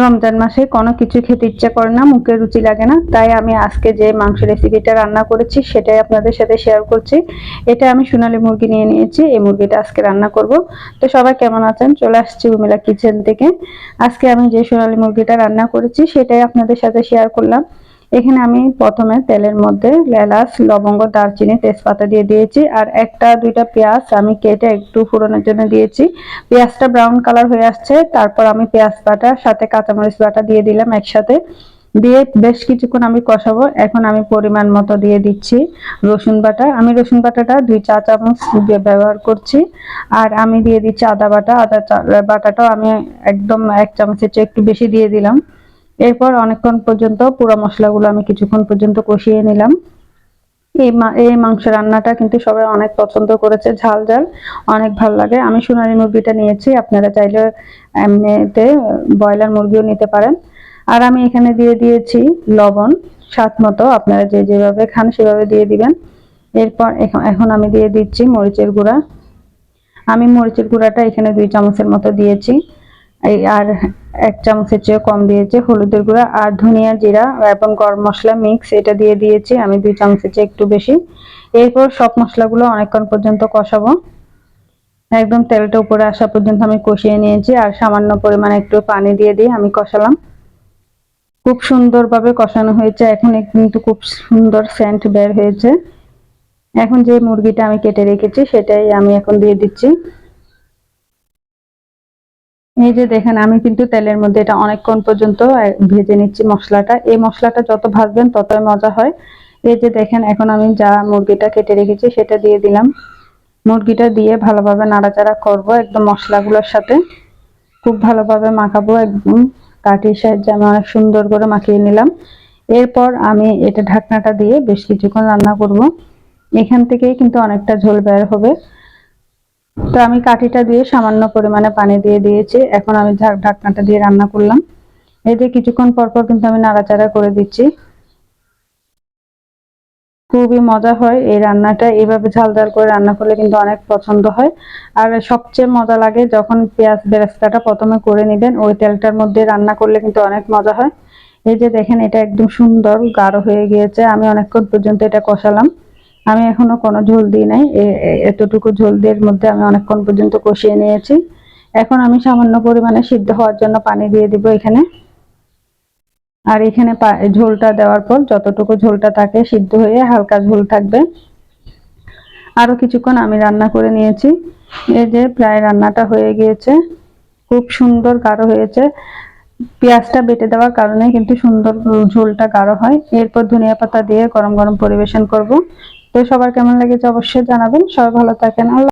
রমজান মাসে কোনো কিছু খেতে ইচ্ছে করে না, মুখে রুচি লাগে না। তাই আমি আজকে যে মাংস রেসিপিটা রান্না করেছি, সেটাই আপনাদের সাথে শেয়ার করছি। এটা আমি সোনালি মুরগি নিয়ে নিয়েছি, এই মুরগিটা আজকে রান্না করব। তো সবাই কেমন আছেন? চলে আসছি উমিলা কিচেন থেকে। আজকে আমি যে সোনালি মুরগিটা রান্না করেছি, সেটাই আপনাদের সাথে শেয়ার করলাম। এখানে আমি প্রথমে তেলের মধ্যে এলাচ, লবঙ্গ, দারচিনি, তেজপাতা দিয়ে দিয়েছি আর একটা, দুইটা পেঁয়াজ আমি কেটে একটু ফোড়নের জন্য দিয়েছি। পেঁয়াজটা ব্রাউন কালার হয়ে আসছে। তারপর আমি পেঁয়াজ বাটা, সাথে কাঁচামরিচ বাটা দিয়ে দিলাম একসাথে। দিয়ে বেশ কিছুক্ষণ আমি কষাবো। এখন আমি পরিমাণ মতো দিয়ে দিচ্ছি রসুন বাটা। আমি রসুন বাটাটা দুই চা চামচ ব্যবহার করছি। আর আমি দিয়ে দিচ্ছি আদা বাটা। আদা বাটাটাও আমি একদম এক চামচের চেয়ে একটু বেশি দিয়ে দিলাম। এরপর অনেকক্ষণ পর্যন্ত পুরো মশলাগুলো আমি কিছুক্ষণ পর্যন্ত কষিয়ে নিলাম। এই এই মাংস রান্নাটা কিন্তু সবাই অনেক পছন্দ করেছে, ঝাল ঝাল, অনেক ভালো লাগে। আমি সোনালী মুরগিটা নিয়েছি, আপনারা চাইলে এমনিতে ব্রয়লার মুরগিও নিতে পারেন। আর আমি এখানে দিয়ে দিয়েছি লবণ, স্বাদ মতো, আপনারা যে যেভাবে খান সেভাবে দিয়ে দিবেন। এরপর এখন আমি দিয়ে দিচ্ছি মরিচের গুঁড়া। আমি মরিচের গুঁড়াটা এখানে দুই চামচের মতো দিয়েছি। আর এক চামচের চেয়ে কম দিয়েছি, হলুদের গুঁড়া আর ধনিয়া জিরা এবং গরম মশলা মিক্স এটা দিয়ে দিয়েছি আমি দুই চামচের চেয়ে একটু বেশি। এরপর সব মশলাগুলো অনেকক্ষণ পর্যন্ত কষাবো। একদম তেলটা উপরে আসা পর্যন্ত আমি কষিয়ে নিয়েছি আর সামান্য পরিমাণে একটু পানি দিয়ে দিয়ে আমি কষালাম। খুব সুন্দরভাবে কষানো হয়েছে, এখন কিন্তু খুব সুন্দর সেন্ট বের হয়েছে। এখন যে মুরগিটা আমি কেটে রেখেছি সেটাই আমি এখন দিয়ে দিচ্ছি। এই যে দেখেন, আমি কিন্তু তেলের মধ্যে এটা অনেকক্ষণ পর্যন্ত ভেজে নিচ্ছি মশলাটা। এই মশলাটা যত ভাজবেন ততই মজা হয়। এই যে দেখেন, এখন আমি যা মুরগিটা কেটে রেখেছি, সেটা দিয়ে দিলাম। মুরগিটা দিয়ে ভালোভাবে নাড়াচাড়া করব একদম মশলাগুলোর সাথে। খুব ভালোভাবে মাখাবো একদম। কাঠির সাহায্যে আমি অনেক সুন্দর করে মাখিয়ে নিলাম। এরপর আমি এটা ঢাকনাটা দিয়ে বেশ কিছুক্ষণ রান্না করব। এখান থেকেই কিন্তু অনেকটা ঝোল বের হবে। তো আমি কাঠিটা দিয়ে সামান্য পরিমাণে পানি দিয়ে দিয়েছি। এখন আমি ঢাকনাটা দিয়ে রান্না করলাম। যে কিছুক্ষণ পর পর কিন্তু আমি নাড়াচাড়া করে দিচ্ছি। খুবই মজা হয় এই রান্নাটা। এইভাবে ঝাল ঝাল করে রান্না করলে কিন্তু অনেক পছন্দ হয়। আর সবচেয়ে মজা লাগে যখন পেঁয়াজ বেরেস্তাটা প্রথমে করে নেবেন, ওই তেলটার মধ্যে রান্না করলে কিন্তু অনেক মজা হয়। এই যে দেখেন, এটা একদম সুন্দর, গাঢ় হয়ে গিয়েছে। আমি অনেকক্ষণ পর্যন্ত এটা কষালাম। আমি এখনও কোনো ঝোল দিই নাই। এতটুকু ঝোল দিয়ে মধ্যে আমি অনেকক্ষণ পর্যন্ত কষিয়ে নিয়েছি। এখন আমি সামান্য পরিমাণে সিদ্ধ হওয়ার জন্য পানি দিয়ে দিব এখানে। আর এখানে ঝোলটা দেওয়ার পর যতটুকু ঝোলটা থাকে সিদ্ধ হয়ে হালকা ঝোল থাকবে। আরও কিছুক্ষণ আমি রান্না করে নিয়েছি। এই যে প্রায় রান্নাটা হয়ে গিয়েছে। খুব সুন্দর গাঢ় হয়েছে। পেঁয়াজটা বেটে দেওয়ার কারণে কিন্তু সুন্দর ঝোলটা গাঢ় হয়। এরপর ধনিয়া পাতা দিয়ে গরম গরম পরিবেশন করব। তো সবার কেমন লেগেছে অবশ্যই জানাবেন। সবাই ভালো থাকেন। আল্লাহ